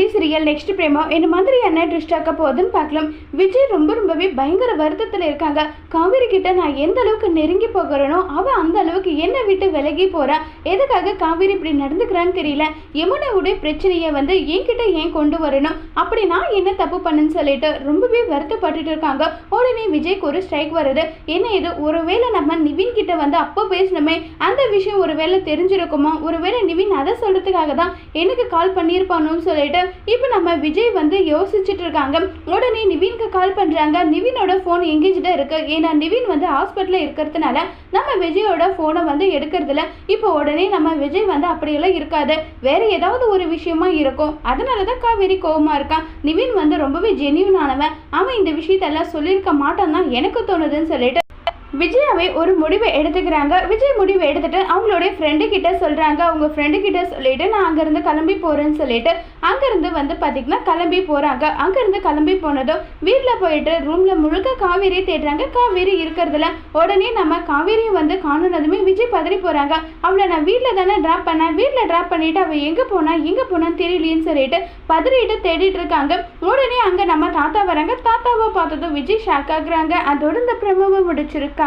மாதிரி serial next பிரேமோ என்ன மாதிரி என்ன ட்விஸ்ட் ஆக்க போகுதுன்னு பார்க்கலாம். விஜய் ரொம்ப ரொம்பவே பயங்கர வருத்தத்தில் இருக்காங்க. காவேரி கிட்ட நான் எந்த அளவுக்கு நெருங்கி போகிறேனோ அவள் அந்த அளவுக்கு என்னை விட்டு விலகி போகிறான் எதுக்காக காவேரி இப்படி நடந்துக்கிறான்னு தெரியல. யமுனாவுடைய பிரச்சனையை வந்து என்கிட்ட ஏன் கொண்டு வரணும்? அப்படி நான் என்ன தப்பு பண்ணுன்னு சொல்லிட்டு ரொம்பவே வருத்தப்பட்டுட்டு இருக்காங்க. உடனே விஜய்க்கு ஒரு ஸ்ட்ரைக் வருது. என்ன இது ஒருவேளை நம்ம நிவின் கிட்ட வந்து அப்போ பேசணுமே அந்த விஷயம் ஒருவேளை தெரிஞ்சிருக்குமா? ஒருவேளை நிவின் அதை சொல்றதுக்காக தான் எனக்கு கால் பண்ணியிருப்பானோன்னு சொல்லிட்டு இப்போ நம்ம விஜய் வந்து யோசிச்சுட்டு இருக்காங்க. உடனே நிவீனுக்கு கால் பண்ணுறாங்க நிவினோட ஃபோன் எங்கேஜ்டாக இருக்கு. ஏன்னா நிவின் வந்து ஹாஸ்பிட்டலில் இருக்கிறதுனால நம்ம விஜயோட ஃபோனை வந்து எடுக்கிறதுல இப்போ உடனே நம்ம விஜய் வந்து அப்படியெல்லாம் இருக்காது. வேற ஏதாவது ஒரு விஷயமா இருக்கும். அதனால தான் காவேரி கோவமா இருக்கான் நிவின் வந்து ரொம்பவே ஜென்யூன் ஆனவன். அவன் இந்த விஷயத்தெல்லாம் சொல்லியிருக்க மாட்டான் தான் எனக்கு தோணுதுன்னு சொல்லிட்டு விஜயாவே ஒரு முடிவை எடுத்துக்கிறாங்க. விஜய் முடிவை எடுத்துட்டு அவங்களுடைய ஃப்ரெண்டு கிட்ட சொல்றாங்க. அவங்க ஃப்ரெண்டு கிட்ட சொல்லிட்டு நான் அங்கிருந்து கிளம்பி போறேன்னு சொல்லிட்டு அங்கிருந்து வந்து பாத்தீங்கன்னா கிளம்பி போறாங்க. அங்கிருந்து கிளம்பி போனதும் வீட்டில் போயிட்டு ரூம்ல முழுக்க காவேரியை தேடுறாங்க. காவேரி இருக்கிறதுல உடனே நம்ம காவேரியை வந்து காணுனதுமே விஜய் பதறி போறாங்க. அவளை நான் வீட்டில் தானே ட்ராப் பண்ணேன். வீட்டில் ட்ராப் பண்ணிட்டு அவள் எங்கே போனா எங்கே போனான்னு தெரியலையேன்னு சொல்லிட்டு பதறிட்டு தேடிட்டு இருக்காங்க. உடனே அங்கே நம்ம தாத்தா வராங்க. தாத்தாவை பார்த்ததும் விஜய் ஷாக் ஆகுறாங்க. அதோட இந்த பிரமவை முடிச்சிருக்கு